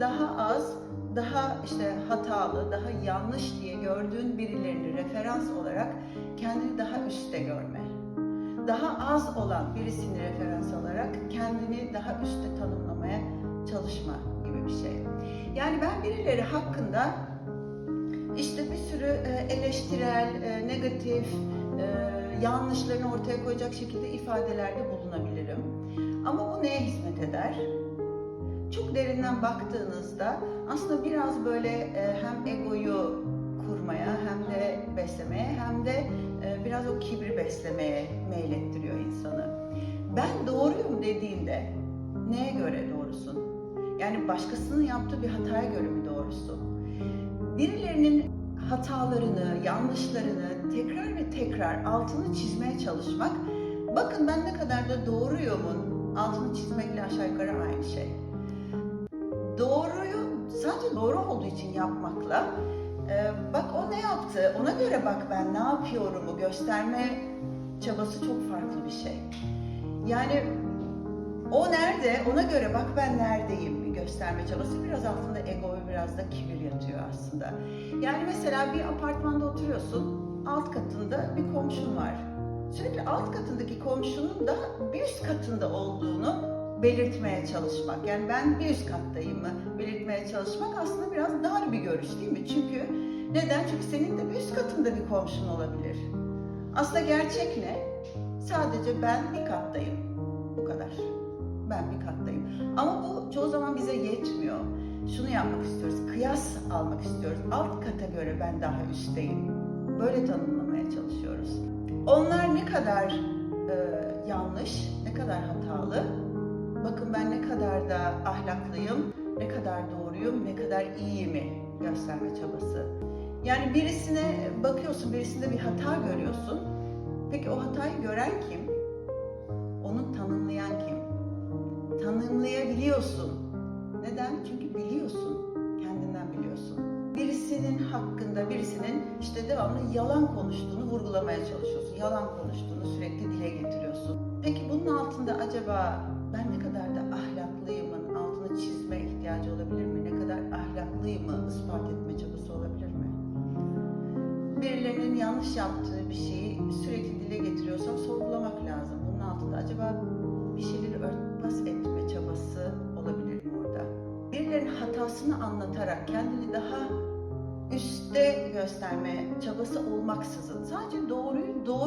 daha az, daha işte hatalı, daha yanlış diye gördüğün birilerini referans olarak kendini daha üstte görme. Daha az olan birisini referans alarak kendini daha üstte tanımlamaya çalışma gibi bir şey. Yani ben birileri hakkında işte bir sürü e, eleştirel, e, negatif, e, yanlışlarını ortaya koyacak şekilde ifadelerde bulunabilirim. Ama bu neye hizmet eder? Çok derinden baktığınızda aslında biraz böyle e, hem egoyu kurmaya hem de beslemeye hem de e, biraz o kibri beslemeye meylettiriyor insanı. Ben doğruyum dediğinde neye göre doğrusun? Yani başkasının yaptığı bir hataya göre mi doğrusun? Birilerinin hatalarını, yanlışlarını tekrar ve tekrar altını çizmeye çalışmak, bakın ben ne kadar da doğruyumun altını çizmekle aşağı yukarı aynı şey. Doğruyu sadece doğru olduğu için yapmakla, e, bak o ne yaptı, ona göre bak ben ne yapıyorumu gösterme çabası çok farklı bir şey. Yani o nerede, ona göre bak ben neredeyim gösterme çabası biraz altında ego ve biraz da kibir yatıyor aslında. Yani mesela bir apartmanda oturuyorsun, alt katında bir komşun var. Sürekli alt katındaki komşunun da bir üst katında olduğunu belirtmeye çalışmak. Yani ben bir üst kattayım mı belirtmeye çalışmak aslında biraz dar bir görüş değil mi? Çünkü neden? Çünkü senin de bir üst katında bir komşun olabilir. Aslında gerçek ne? Sadece ben bir kattayım. Bu kadar. Ben bir kattayım. Ama bu çoğu zaman bize yetmiyor. Şunu yapmak istiyoruz, kıyas almak istiyoruz. Alt kata göre ben daha üstteyim. Böyle tanımlamaya çalışıyoruz. Onlar ne kadar e, yanlış, ne kadar hatalı. Kadar doğruyum, ne kadar iyiyimi gösterme çabası. Yani birisine bakıyorsun, birisinde bir hata görüyorsun. Peki o hatayı gören kim? Onu tanımlayan kim? Tanımlayabiliyorsun. Neden? Çünkü biliyorsun. Kendinden biliyorsun. Birisinin hakkında, birisinin işte devamlı yalan konuştuğunu vurgulamaya çalışıyorsun. Yalan konuştuğunu sürekli dile getiriyorsun. Peki bunun altında acaba ben ne kadar da ahlaklıyımın yanlış yaptığı bir şeyi sürekli dile getiriyorsam sorgulamak lazım. Bunun altında acaba bir şeyleri örtbas etme çabası olabilir mi orada? Birilerinin hatasını anlatarak kendini daha üstte gösterme çabası olmaksızın sadece doğruyu doğru